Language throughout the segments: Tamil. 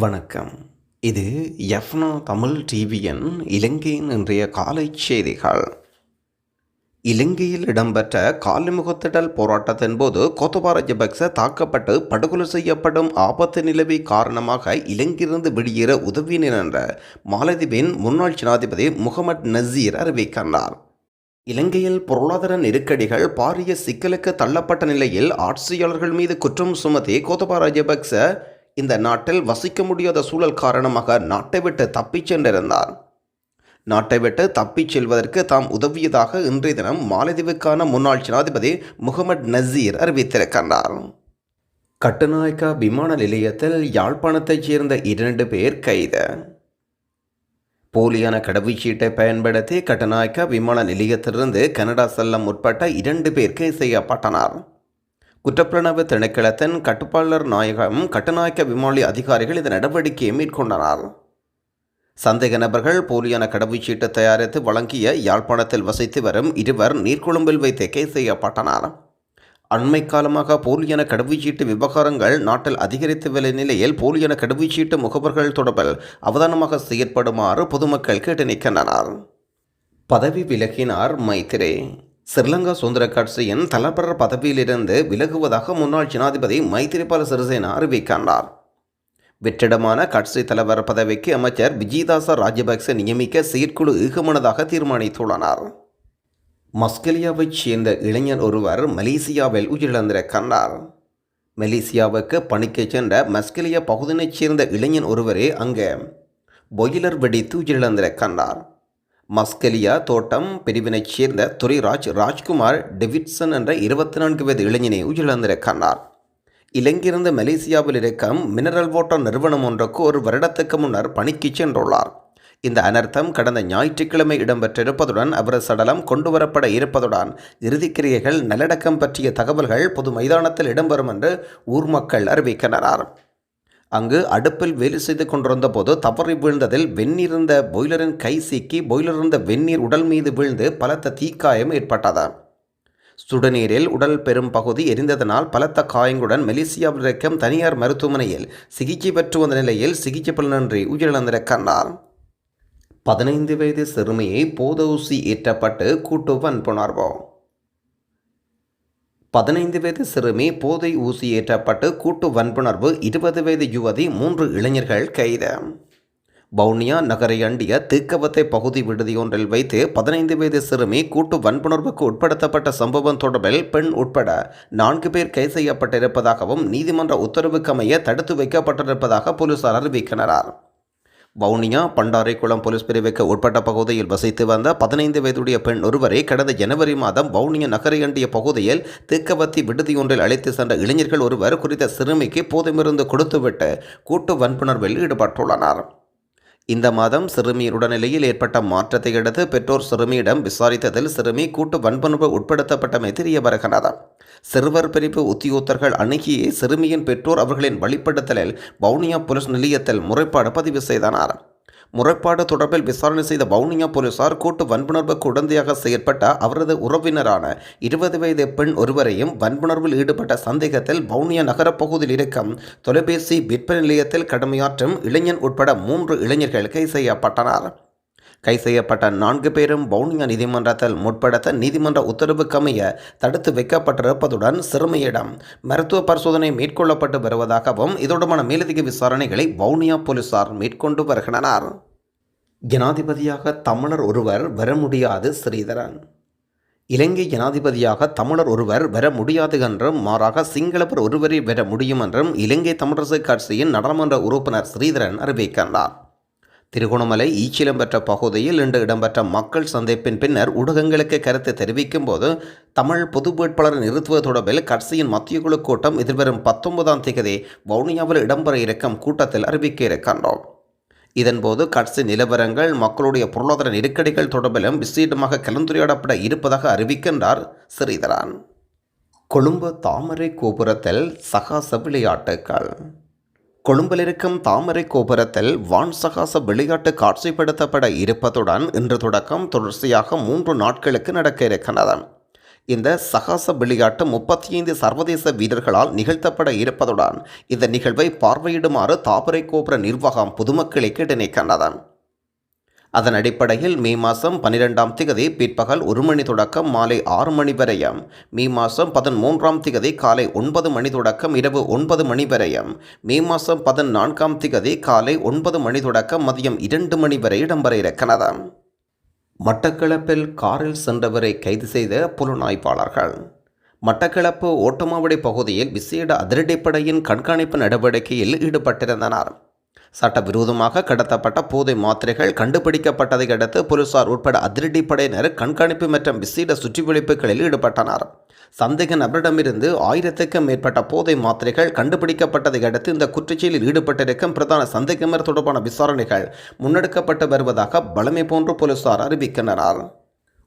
வணக்கம். இது எஃப்னா தமிழ் டிவியின் இலங்கையின் இன்றைய காலை செய்திகள். இலங்கையில் இடம்பெற்ற காலிமுகத்திடல் போராட்டத்தின் போது கோத்தபா ராஜபக்ச தாக்கப்பட்டு படுகொலை செய்யப்படும் ஆபத்து நிலவி காரணமாக இலங்கையிலிருந்து வெளியேற உதவினர் என்ற மாலதீவின் முன்னாள் ஜனாதிபதி முகமது நசீர் அறிவிக்கின்றார். இலங்கையில் பொருளாதார நெருக்கடிகள் பாரிய சிக்கலுக்கு தள்ளப்பட்ட நிலையில் ஆட்சியாளர்கள் மீது குற்றம் சுமத்தி கோத்தபா ராஜபக்ச இந்த நாட்டில் வசிக்க முடியாத சூழல் காரணமாக நாட்டை விட்டு தப்பிச் சென்றிருந்தார். நாட்டை விட்டு தப்பிச் செல்வதற்கு தாம் உதவியதாக இன்றைய தினம் மாலதீவுக்கான முன்னாள் ஜனாதிபதி முகமது நசீர் அறிவித்திருக்கின்றார். கட்டுநாயக்கா விமான நிலையத்தில் யாழ்ப்பாணத்தைச் சேர்ந்த இரண்டு பேர் கைது. போலியான கடவுச்சீட்டை பயன்படுத்தி கட்டுநாயக்கா விமான நிலையத்திலிருந்து கனடா செல்லம் உட்பட்ட இரண்டு பேர் கைது செய்யப்பட்டனர். குற்றப்புலனாய்வு திணைக்களத்தின் கட்டுப்பாளர் நாயகம் கட்டுநாயக்க விமானி அதிகாரிகள் இந்த நடவடிக்கையை மேற்கொண்டனர். சந்தேக நபர்கள் போலியான கடவுச்சீட்டு தயாரித்து வழங்கிய யாழ்ப்பாணத்தில் வசித்து வரும் இருவர் நீர்கொழும்பில் வைத்து கைது செய்யப்பட்டனர். அண்மை காலமாக போலியான கடவுச்சீட்டு விவகாரங்கள் நாட்டில் அதிகரித்து வரும் நிலையில் போலியான கடவுச்சீட்டு முகவர்கள் தொடர்பில் அவதானமாக செயற்படுமாறு பொதுமக்கள் கேட்டு நிற்கின்றனர். பதவி விலகினார் மைத்திரே. ஸ்ரீலங்கா சுதந்திர கட்சியின் தலைவர் பதவியிலிருந்து விலகுவதாக முன்னாள் ஜனாதிபதி மைத்திரிபால சிறிசேனா அறிவிக்கின்றார். வெற்றிடமான கட்சி தலைவர் பதவிக்கு அமைச்சர் விஜயதாச ராஜபக்ச நியமிக்க செயற்குழு ஏகமனதாக தீர்மானித்துள்ளனர். மஸ்கலியாவைச் சேர்ந்த இளைஞர் ஒருவர் மலேசியாவில் உயிரிழந்திருக்கின்றார். மலேசியாவுக்கு பணிக்கு சென்ற மஸ்கலியா பகுதியைச் சேர்ந்த இளைஞன் ஒருவரே அங்கே. பொயிலர் வெடித்து உயிரிழந்திருக்கின்றார். மஸ்கலியா தோட்டம் பிரிவினைச் சேர்ந்த துரைராஜ் ராஜ்குமார் டெவிட்சன் என்ற இருபத்தி நான்கு வயது இளைஞனை உயிரிழந்திருக்கிறார் இலங்கிருந்து மலேசியாவில் இருக்கும் மினரல் வாட்டர் நிறுவனம் ஒன்றுக்கு ஒரு வருடத்துக்கு முன்னர் பணிக்கு சென்றுள்ளார். இந்த அனர்த்தம் கடந்த ஞாயிற்றுக்கிழமை இடம்பெற்றிருப்பதுடன் அவரது சடலம் கொண்டுவரப்பட இருப்பதுடன் இறுதிக்கிரியைகள் நல்லடக்கம் பற்றிய தகவல்கள் பொது மைதானத்தில் இடம்பெறும் என்று ஊர் மக்கள் அறிவிக்கின்றனர். அங்கு அடுப்பில் வேலை செய்து கொண்டிருந்த போது தவறி வீழ்ந்ததில் வெந்நீர்ந்த இருந்த பாய்லரின் கை சீக்கி பாய்லர் இருந்த வெந்நீர் உடல் மீது வீழ்ந்து பலத்த தீக்காயம் ஏற்பட்டது. சுடுநீரில் உடல் பெரும் பகுதி எரிந்ததனால் பலத்த காயங்களுடன் மலேசியாவில் இருக்கும் தனியார் மருத்துவமனையில் சிகிச்சை பெற்று வந்த நிலையில் சிகிச்சை பலனின்றி உயிரிழந்திருக்கின்றார் பதினைந்து வயது சிறுமியை போத ஊசி ஏற்றப்பட்டு கூட்டு வன்புணர்வு. பதினைந்து வயது சிறுமி போதை ஊசி ஏற்றப்பட்டு கூட்டு வன்புணர்வு இருபது வயது யுவதி மூன்று இளைஞர்கள் கைது. வவுனியா நகரை அண்டிய தீக்கவத்தை பகுதி விடுதியொன்றில் வைத்து பதினைந்து வயது சிறுமி கூட்டு வன்புணர்வுக்கு உட்படுத்தப்பட்ட சம்பவம் தொடர்பில் பெண் உட்பட நான்கு பேர் கைது செய்யப்பட்டிருப்பதாகவும் நீதிமன்ற உத்தரவுக்கு அமைய தடுத்து வைக்கப்பட்டிருப்பதாக போலீசார் அறிவிக்கின்றனர். வவுனியா பண்டாரைக்குளம் போலீஸ் பிரிவுக்கு உட்பட்ட பகுதியில் வசித்து வந்த பதினைந்து வயதுடைய பெண் ஒருவரை கடந்த ஜனவரி மாதம் வவுனியா நகரையண்டிய பகுதியில் தீக்கவத்தி விடுதியொன்றில் அழைத்து சென்ற இளைஞர்கள் ஒருவர் குறித்த சிறுமிக்கு போதுமிருந்து கொடுத்துவிட்டு கூட்டு வன்புணர்வில் ஈடுபட்டுள்ளனர். இந்த மாதம் சிறுமியின் உடல்நிலையில் ஏற்பட்ட மாற்றத்தை அடுத்து பெற்றோர் சிறுமியிடம் விசாரித்ததில் சிறுமி கூட்டு வன்புணர்வு உட்படுத்தப்பட்டமை தெரிய வருகிறது சிறுவர் பிரிவு உத்தியோகத்தர்கள் அணுகியே சிறுமியின் பெற்றோர் அவர்களின் வழிப்படுத்தலில் வவுனியா போலீஸ் நிலையத்தில் முறைப்பாடு பதிவு செய்தனர் முறைப்பாடு தொடர்பில் விசாரணை செய்த வவுனியா போலீசார் கூட்டு வன்புணர்வுக்கு உடந்தையாக செயற்பட்ட அவரது உறவினரான இருபது வயது பெண் ஒருவரையும் வன்புணர்வில் ஈடுபட்ட சந்தேகத்தில் வவுனியா நகரப்பகுதியில் இருக்கும் தொலைபேசி விற்பனை நிலையத்தில் கடமையாற்றும் இளைஞன் உட்பட மூன்று இளைஞர்கள் கைது செய்யப்பட்டனர். கை செய்யப்பட்ட நான்கு பேரும் வவுனியா நீதிமன்றத்தில் முற்படுத்த நீதிமன்ற உத்தரவுக்கமைய தடுத்து வைக்கப்பட்டிருப்பதுடன் சிறுமியிடம் மருத்துவ பரிசோதனை மேற்கொள்ளப்பட்டு வருவதாகவும் இதோடுமான மேலதிக விசாரணைகளை வவுனியா போலீசார் மேற்கொண்டு வருகின்றனர். ஜனாதிபதியாக தமிழர் ஒருவர் வர முடியாது ஸ்ரீதரன். இலங்கை ஜனாதிபதியாக தமிழர் ஒருவர் வர முடியாது என்றும் மாறாக சிங்களவர் ஒருவரை வர முடியும் என்றும் இலங்கை தமிழரசு கட்சியின் நாடாளுமன்ற உறுப்பினர் ஸ்ரீதரன் அறிவிக்கின்றார். திருகோணமலை ஈச்சிலம் பெற்ற பகுதியில் இன்று இடம்பெற்ற மக்கள் சந்திப்பின் பின்னர் ஊடகங்களுக்கு கருத்து தெரிவிக்கும் போது தமிழ் பொது வேட்பாளரை நிறுத்துவது தொடர்பில் கட்சியின் மத்திய குழு கூட்டம் எதிர்வரும் பத்தொன்பதாம் தேதி வவுனியாவில் இடம்பெற இருக்கும் கூட்டத்தில் அறிவிக்க இருக்கின்றோம். இதன்போது கட்சி நிலவரங்கள் மக்களுடைய பொருளாதார நெருக்கடிகள் தொடர்பிலும் விசேடமாக கலந்துரையாடப்பட இருப்பதாக அறிவிக்கின்றார் ஸ்ரீதரான். கொழும்பு தாமரை கோபுரத்தில் சகாச விளையாட்டுக்கள். கொழும்பில் இருக்கும் தாமரை கோபுரத்தில் வான் சகாச விளையாட்டு காட்சிப்படுத்தப்பட இருப்பதுடன் இன்று தொடக்கம் தொடர்ச்சியாக மூன்று நாட்களுக்கு நடக்க இருக்கிறது இந்த சகாச விளையாட்டு முப்பத்தி ஐந்து சர்வதேச வீரர்களால் நிகழ்த்தப்பட இருப்பதுடன் இந்த நிகழ்வை பார்வையிடுமாறு தாபரை கோபுர நிர்வாகம் பொதுமக்களை நினைக்கின்றது அதன் அடிப்படையில் மே மாதம் பன்னிரெண்டாம் திகதி பிற்பகல் ஒரு மணி தொடக்கம் மாலை ஆறு மணி வரையும். மே மாதம் பதிமூன்றாம் திகதி காலை ஒன்பது மணி தொடக்கம் இரவு ஒன்பது மணி வரையும். மே மாதம் பதினான்காம் திகதி காலை ஒன்பது மணி தொடக்கம் மதியம் இரண்டு மணி வரை இடம்பெற இருக்கிறது. மட்டக்களப்பில் காரில் சென்றவரை கைது செய்த புலனாய்வாளர்கள். மட்டக்களப்பு ஓட்டமாவடி பகுதியில் விசேட அதிரடிப்படையின் கண்காணிப்பு நடவடிக்கையில் ஈடுபட்டிருந்தனர். சட்டவிரோதமாக கடத்தப்பட்ட போதை மாத்திரைகள் கண்டுபிடிக்கப்பட்டதை அடுத்து போலீசார் உட்பட அதிரடிப்படையினர் கண்காணிப்பு மற்றும் விசேட சுற்றிவளைப்புகளில் ஈடுபட்டனர். சந்தேக நபரிடமிருந்து ஆயிரத்துக்கும் மேற்பட்ட போதை மாத்திரைகள் கண்டுபிடிக்கப்பட்டதை அடுத்து இந்த குற்றச்செயலில் ஈடுபட்டிருக்கும் பிரதான சந்தேகமர் தொடர்பான விசாரணைகள் முன்னெடுக்கப்பட்டு வருவதாக பலமை போன்று போலீசார் அறிவிக்கின்றனர்.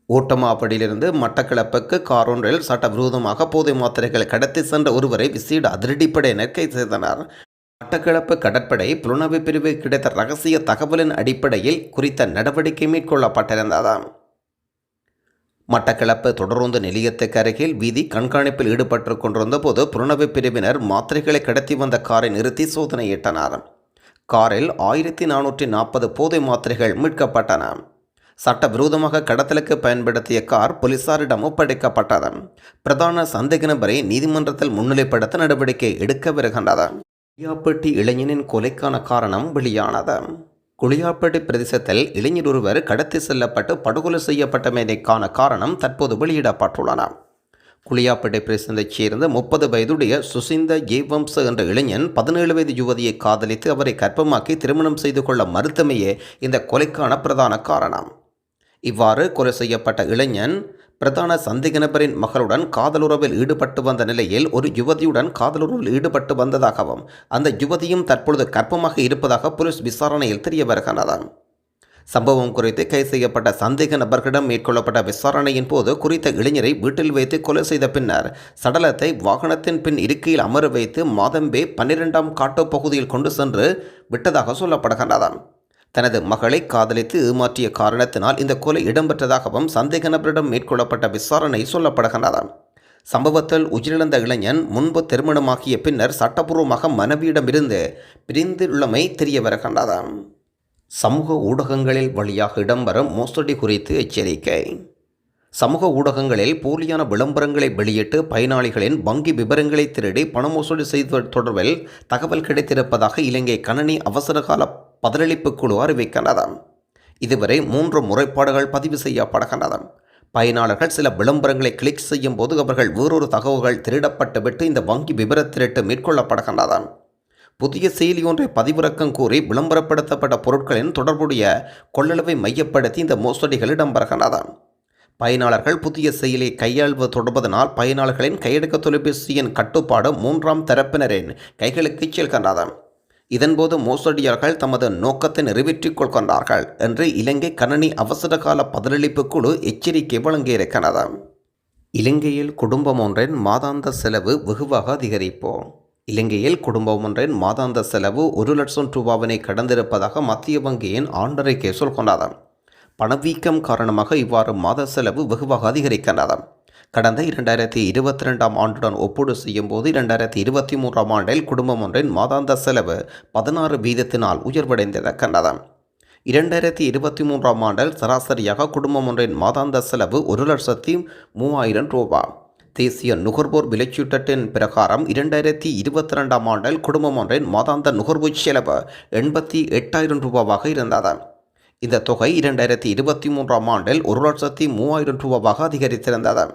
ஓட்டமாப்படியிலிருந்து மட்டக்களப்புக்கு காரொன்றில் சட்டவிரோதமாக போதை மாத்திரைகளை கடத்தி சென்ற ஒருவரை விசேட அதிரடிப்படையினர் கைது செய்தனர். மட்டக்களப்பு கடற்படை புலனாய்வு பிரிவு கிடைத்த ரகசிய தகவலின் அடிப்படையில் குறித்த நடவடிக்கை மேற்கொள்ளப்பட்டிருந்ததாம். மட்டக்களப்பு தொடருந்து நிலையத்துக்கு அருகில் வீதி கண்காணிப்பில் ஈடுபட்டு கொண்டிருந்த போது புலனாய்வு பிரிவினர் மாத்திரைகளை கடத்தி வந்த காரை நிறுத்தி சோதனையிட்டனர் காரில் ஆயிரத்தி நானூற்றி நாற்பது போதை மாத்திரைகள் மீட்கப்பட்டன. சட்டவிரோதமாக கடத்தலுக்கு பயன்படுத்திய கார் போலீசாரிடம் ஒப்படைக்கப்பட்டது. பிரதான சந்தேக நபரை நீதிமன்றத்தில் முன்னிலைப்படுத்த நடவடிக்கை எடுக்க வருகின்றது. குளியாப்பட்டி இளைஞனின் கொலைக்கான காரணம் வெளியானது. குளியாப்பட்டி பிரதேசத்தில் இளைஞர் ஒருவர் கடத்தி செல்லப்பட்டு படுகொலை செய்யப்பட்டமைக்கான காரணம் தற்போது வெளியிடப்பட்டுள்ளன. குளியாப்பட்டி பிரதேசத்தைச் சேர்ந்த முப்பது வயதுடைய சுசிந்த ஏவம்ச என்ற இளைஞன் பதினேழு வயது யுவதியை காதலித்து அவரை கர்ப்பமாக்கி திருமணம் செய்து கொள்ள மறுத்தமையே இந்த கொலைக்கான பிரதான காரணம். இவ்வாறு கொலை செய்யப்பட்ட இளைஞன் பிரதான சந்தேக நபரின் மகளுடன் காதலுறவில் ஈடுபட்டு வந்த நிலையில் ஒரு யுவதியுடன் காதலுறவில் ஈடுபட்டு வந்ததாகவும் அந்த யுவதியும் தற்பொழுது கர்ப்பமாக இருப்பதாக போலீஸ் விசாரணையில் தெரிய வருகிறதாம் சம்பவம் குறித்து கைது செய்யப்பட்ட சந்தேக நபர்களிடம் மேற்கொள்ளப்பட்ட விசாரணையின் போது குறித்த இளைஞரை வீட்டில் வைத்து கொலை செய்த பின்னர் சடலத்தை வாகனத்தின் பின் இருக்கையில் அமர வைத்து மாதம்பே பன்னிரெண்டாம் காட்டோ பகுதியில் கொண்டு சென்று விட்டதாக சொல்லப்படுகின்றது தனது மகளை காதலித்து ஏமாற்றிய காரணத்தினால் இந்த கொலை இடம்பெற்றதாகவும் சந்தேக நபரிடம் மேற்கொள்ளப்பட்ட விசாரணை சொல்லப்படுகின்றது சம்பவத்தில் உயிரிழந்த இளைஞன் முன்பு திருமணமாகிய பின்னர் சட்டபூர்வமாக மனைவியிடமிருந்து பிரிந்துள்ளமை தெரிய வருகின்றது சமூக ஊடகங்களில் வழியாக இடம்பெறும் மோசடி குறித்து எச்சரிக்கை. சமூக ஊடகங்களில் போலியான விளம்பரங்களை வெளியிட்டு பயனாளிகளின் வங்கி விவரங்களை திருடி பண மோசடி செய்வது தொடர்பில் தகவல் கிடைத்திருப்பதாக இலங்கை கணனி அவசரகால பதிலளிப்பு குழு அறிவிக்கின்றது இதுவரை மூன்று முறைப்பாடுகள் பதிவு செய்யப்படுகின்றன பயனாளர்கள் சில விளம்பரங்களை கிளிக் செய்யும் போது அவர்கள் வேறொரு தகவல்கள் திருடப்பட்டுவிட்டு இந்த வங்கி விவர திருட்டு மேற்கொள்ளப்படுகின்றன புதிய செயலி ஒன்றை பதிவிறக்கம் கூறி விளம்பரப்படுத்தப்பட்ட பொருட்களின் தொடர்புடைய கொள்ளளவை மையப்படுத்தி இந்த மோசடிகள் இடம்பெறுகின்றன பயனாளர்கள் புதிய செயலியை கையாள்வது தொடர்பதனால் பயனாளர்களின் கையடக்க தொலைபேசியின் கட்டுப்பாடு மூன்றாம் தரப்பினரின் கைகளுக்கு செல்கின்றது இதன்போது மோசடியாளர்கள் தமது நோக்கத்தை நிறைவேற்றிக் கொள்கின்றார்கள் என்று இலங்கை கணனி அவசரகால பதிலளிப்பு குழு எச்சரிக்கை வழங்கியிருக்கிறது இலங்கையில் குடும்பம் ஒன்றின் மாதாந்த செலவு வெகுவாக அதிகரிப்போம். இலங்கையில் குடும்பம் ஒன்றின் மாதாந்த செலவு ஒரு லட்சம் ரூபாவினை கடந்திருப்பதாக மத்திய வங்கியின் ஆண்டறிக்கை சொல்கொண்டாதம் பணவீக்கம் காரணமாக இவ்வாறு மாத செலவு வெகுவாக அதிகரிக்கின்றது. கடந்த இரண்டாயிரத்தி இருபத்தி ரெண்டாம் ஆண்டுடன் ஒப்பீடு செய்யும் போது இரண்டாயிரத்தி இருபத்தி மூன்றாம் ஆண்டில் குடும்பம் ஒன்றின் மாதாந்த செலவு பதினாறு வீதத்தினால் உயர்வடைந்திருக்கின்றது இரண்டாயிரத்தி இருபத்தி மூன்றாம் ஆண்டில் சராசரியாக குடும்பம் ஒன்றின் மாதாந்த செலவு ஒரு லட்சத்தி மூவாயிரம் ரூபாய் தேசிய நுகர்வோர் விலைச்சீட்டத்தின் பிரகாரம் இரண்டாயிரத்தி இருபத்தி ரெண்டாம் ஆண்டில் குடும்பம் ஒன்றின் மாதாந்த நுகர்வு செலவு எண்பத்தி எட்டாயிரம் ரூபாவாக இருந்தது இந்த தொகை இரண்டாயிரத்தி இருபத்தி மூன்றாம் ஆண்டில் ஒரு லட்சத்தி மூவாயிரம் ரூபாவாக அதிகரித்திருந்தது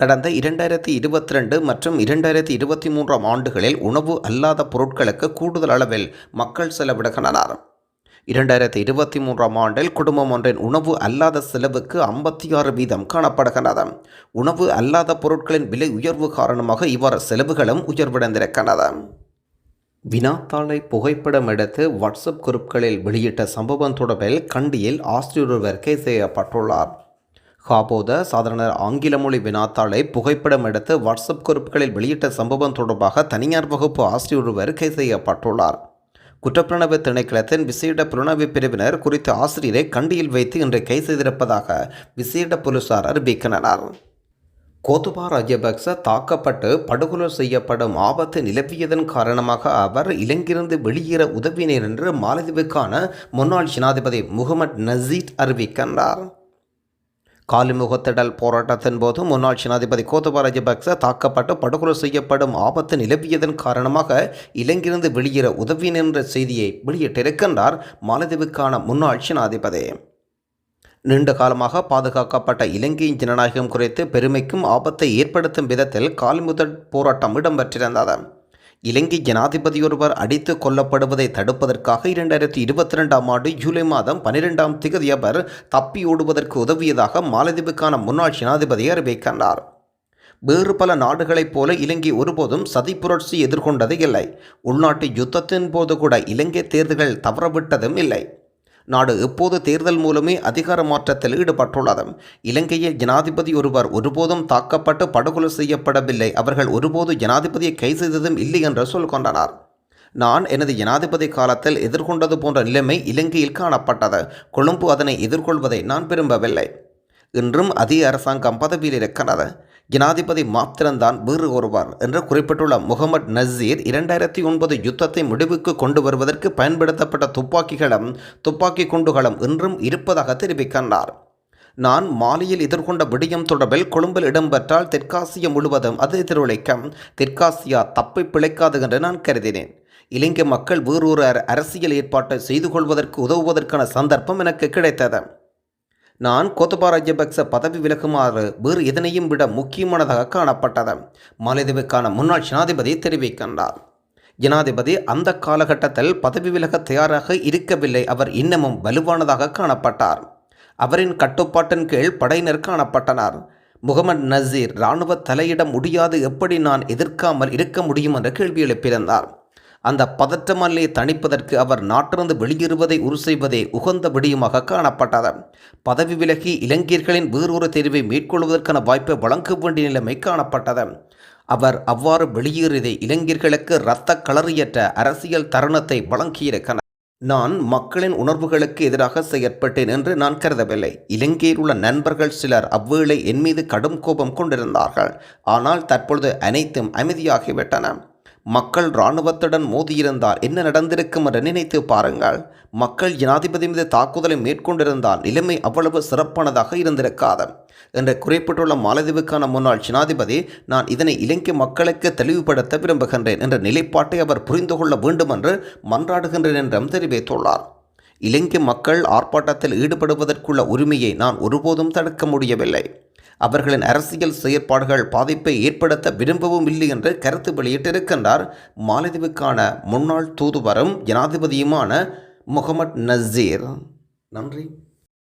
கடந்த இரண்டாயிரத்தி இருபத்தி ரெண்டு மற்றும் இரண்டாயிரத்தி இருபத்தி மூன்றாம் ஆண்டுகளில் உணவு அல்லாத பொருட்களுக்கு கூடுதல் அளவில் மக்கள் செலவிடுகின்றனர். இரண்டாயிரத்தி இருபத்தி மூன்றாம் ஆண்டில் குடும்பம் ஒன்றின் உணவு அல்லாத செலவுக்கு ஐம்பத்தி ஆறு வீதம் காணப்படுகின்றது. உணவு அல்லாத பொருட்களின் விலை உயர்வு காரணமாக இவ்வாறு செலவுகளும் உயர்வடைந்திருக்கின்றன. வினாத்தாளை புகைப்படம் எடுத்து வாட்ஸ்அப் குரூப்களில் வெளியிட்ட சம்பவம் தொடர்பில் கண்டியில் ஆசிரியர் ஒருவர் கைது செய்யப்பட்டுள்ளார். காபோத சாதாரண ஆங்கில மொழி வினாத்தாளை புகைப்படம் எடுத்து வாட்ஸ்அப் குறிப்புகளில் வெளியிட்ட சம்பவம் தொடர்பாக தனியார் வகுப்பு ஆசிரியர் ஒருவர் கைது செய்யப்பட்டுள்ளார். குற்றப்புலனாய்வு திணைக்களத்தின் விசேட புலனாய்வு பிரிவினர் குறித்த ஆசிரியரை கண்டியில் வைத்து இன்று கைது செய்திருப்பதாக விசேட போலீசார் அறிவிக்கின்றனர். கோதுபா ராஜபக்ச தாக்கப்பட்டு படுகொலை செய்யப்படும் ஆபத்து நிலவியதன் காரணமாக அவர் இலங்கிருந்து வெளியேற உதவினர் என்று மாலதீவுக்கான முன்னாள் ஜனாதிபதி முகமது நசீத் அறிவிக்கின்றார். காலிமுகத்திடல் போராட்டத்தின் போது முன்னாள் ஜனாதிபதி கோத்தபா ராஜபக்ச தாக்கப்பட்டு படுகொலை செய்யப்படும் ஆபத்து நிலவியதன் காரணமாக இலங்கிருந்து வெளியேற உதவினேன் என்ற செய்தியை வெளியிட்டிருக்கின்றார் மாலதீவுக்கான முன்னாள் ஜனாதிபதி. நீண்ட காலமாக பாதுகாக்கப்பட்ட இலங்கையின் ஜனநாயகம் குறித்து பெருமைக்கும் ஆபத்தை ஏற்படுத்தும் விதத்தில் கால்முதல் போராட்டம் இடம்பெற்றிருந்தது. இலங்கை ஜனாதிபதியொருவர் அடித்து கொல்லப்படுவதை தடுப்பதற்காக இரண்டாயிரத்தி இருபத்தி ரெண்டாம் ஆண்டு ஜூலை மாதம் பனிரெண்டாம் திகதி அவர் தப்பி ஓடுவதற்கு உதவியதாக மாலதீவுக்கான முன்னாள் ஜனாதிபதி அறிவிக்கின்றார். வேறு பல நாடுகளைப் போல இலங்கை ஒருபோதும் சதி புரட்சி எதிர்கொண்டது இல்லை. உள்நாட்டு யுத்தத்தின் போது கூட இலங்கை தேர்தல்கள் தவறவிட்டதும் இல்லை. நாடு எப்போது தேர்தல் மூலமே அதிகார மாற்றத்தில் ஈடுபட்டுள்ளது? இலங்கையில் ஜனாதிபதி ஒருவர் ஒருபோதும் தாக்கப்பட்டு படுகொலை செய்யப்படவில்லை. அவர்கள் ஒருபோது ஜனாதிபதியை கை செய்ததும் இல்லை என்று சொல்கொண்டனர் நான் எனது ஜனாதிபதி காலத்தில் எதிர்கொண்டது போன்ற நிலைமை இலங்கையில் காணப்பட்டது. கொழும்பு அதனை எதிர்கொள்வதை நான் விரும்பவில்லை. இன்றும் அதே அரசாங்கம் பதவியில் இருக்கிறது. ஜனாதிபதி மாத்திரம்தான் வீறு கூறுவார் என்று குறிப்பிட்டுள்ள முகமது நசீர் இரண்டாயிரத்தி ஒன்பது யுத்தத்தை முடிவுக்கு கொண்டு வருவதற்கு பயன்படுத்தப்பட்ட துப்பாக்கிகளும் துப்பாக்கி குண்டுகளும் இன்றும் இருப்பதாக தெரிவிக்கின்றார். நான் மாலியில் எதிர்கொண்ட விடயம் தொடர்பில் கொழும்பில் இடம்பெற்றால் தெற்காசியா முழுவதும் அது எதிரொலிக்கும். தெற்காசியா தப்பி பிழைக்காது என்று நான் கருதினேன். இலங்கை மக்கள் வேறொரு அரசியல் ஏற்பாட்டை செய்து கொள்வதற்கு உதவுவதற்கான சந்தர்ப்பம் எனக்கு கிடைத்தது. நான் கோத்தபா ராஜபக்ச பதவி விலகுமாறு வேறு எதனையும் விட முக்கியமானதாக காணப்பட்டது. மாலதீவுக்கான முன்னாள் ஜனாதிபதி தெரிவிக்கின்றார். ஜனாதிபதி அந்த காலகட்டத்தில் பதவி விலக தயாராக இருக்கவில்லை. அவர் இன்னமும் வலுவானதாக காணப்பட்டார். அவரின் கட்டுப்பாட்டின் கீழ் படையினர் காணப்பட்டனர். முகமது நசீர் இராணுவ தலையிட முடியாது. எப்படி நான் எதிர்க்காமல் இருக்க முடியும்? என்ற கேள்வி எழுப்பியிருந்தார். அந்த பதற்றமல்லே தணிப்பதற்கு அவர் நாட்டிலிருந்து வெளியேறுவதை உரு செய்வதே உகந்த விடியுமாக காணப்பட்டது. பதவி விலகி இளைஞர்களின் வேறொரு தெரிவை மேற்கொள்வதற்கான வாய்ப்பை வழங்க வேண்டிய நிலைமை காணப்பட்டது. அவர் அவ்வாறு வெளியேறியதை இளைஞர்களுக்கு இரத்த களறியற்ற அரசியல் தருணத்தை வழங்கியிருக்கிறார். நான் மக்களின் உணர்வுகளுக்கு எதிராக செயற்பட்டேன் என்று நான் கருதவில்லை. இலங்கையில் உள்ள நண்பர்கள் சிலர் அவ்வேளை என் மீது கடும் கோபம் கொண்டிருந்தார்கள். ஆனால் தற்பொழுது அனைத்தும் அமைதியாகிவிட்டன. மக்கள் இராணுவத்துடன் மோதியிருந்தால் என்ன நடந்திருக்கும் என்று நினைத்து பாருங்கள். மக்கள் ஜனாதிபதி மீது தாக்குதலை மேற்கொண்டிருந்தால் நிலைமை அவ்வளவு சிறப்பானதாக இருந்திருக்காது. என்று குறிப்பிட்டுள்ள மாலதீவுக்கான முன்னாள் ஜனாதிபதி நான் இதனை இலங்கை மக்களுக்கு தெளிவுபடுத்த விரும்புகின்றேன் என்ற நிலைப்பாட்டை அவர் புரிந்து கொள்ள வேண்டும் என்று மன்றாடுகின்றேன் என்றும் தெரிவித்துள்ளார். இலங்கை மக்கள் ஆர்ப்பாட்டத்தில் ஈடுபடுவதற்குள்ள உரிமையை நான் ஒருபோதும் தடுக்க முடியவில்லை. அவர்களின் அரசியல் செயற்பாடுகள் பாதிப்பை ஏற்படுத்த விரும்பவும் இல்லை என்று கருத்து வெளியிட்டிருக்கின்றார். மாலதீவுக்கான முன்னாள் தூதுவரும் ஜனாதிபதியுமான முகமது நசீர். நன்றி.